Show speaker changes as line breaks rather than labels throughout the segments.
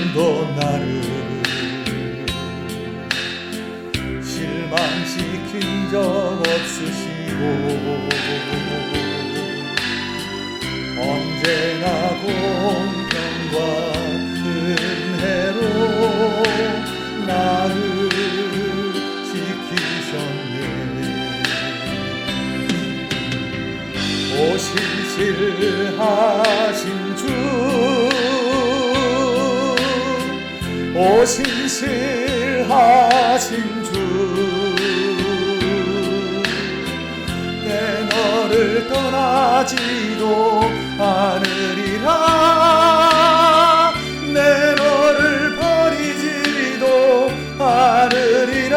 한 번도 나를 실망시킨 적 없으시고 언제나 공평과 은혜로 나를 지키셨네. 오신실하신 주 오 신실하신 주. 내 너를 떠나지도 않으리라. 내 너를 버리지도 않으리라.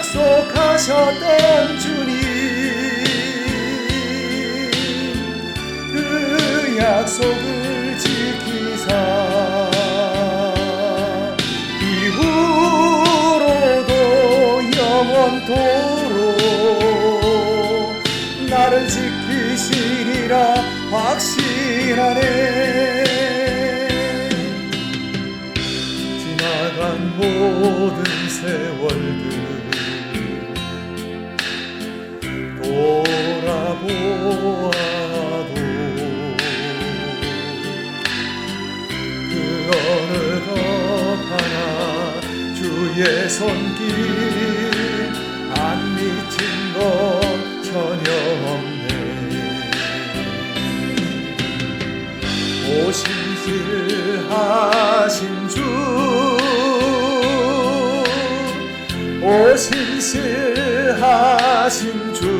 약속하셨던 약속을 지키사 이후로도 영원토록 나를 지키시리라 확신하네 주의 손길 안 미친 것 전혀 없네. 오신실하신 주 오신실하신 주내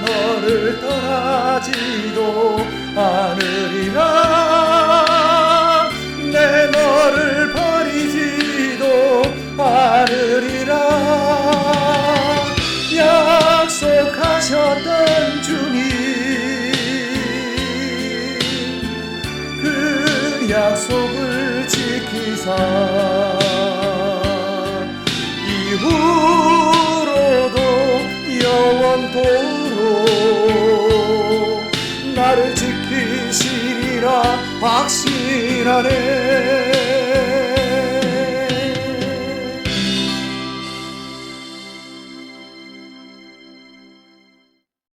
너를 떠나지도 않으리라 약속하셨던 주님 그 약속을 지키사 이후로도 영원토록 나를 지키시리라 확신하네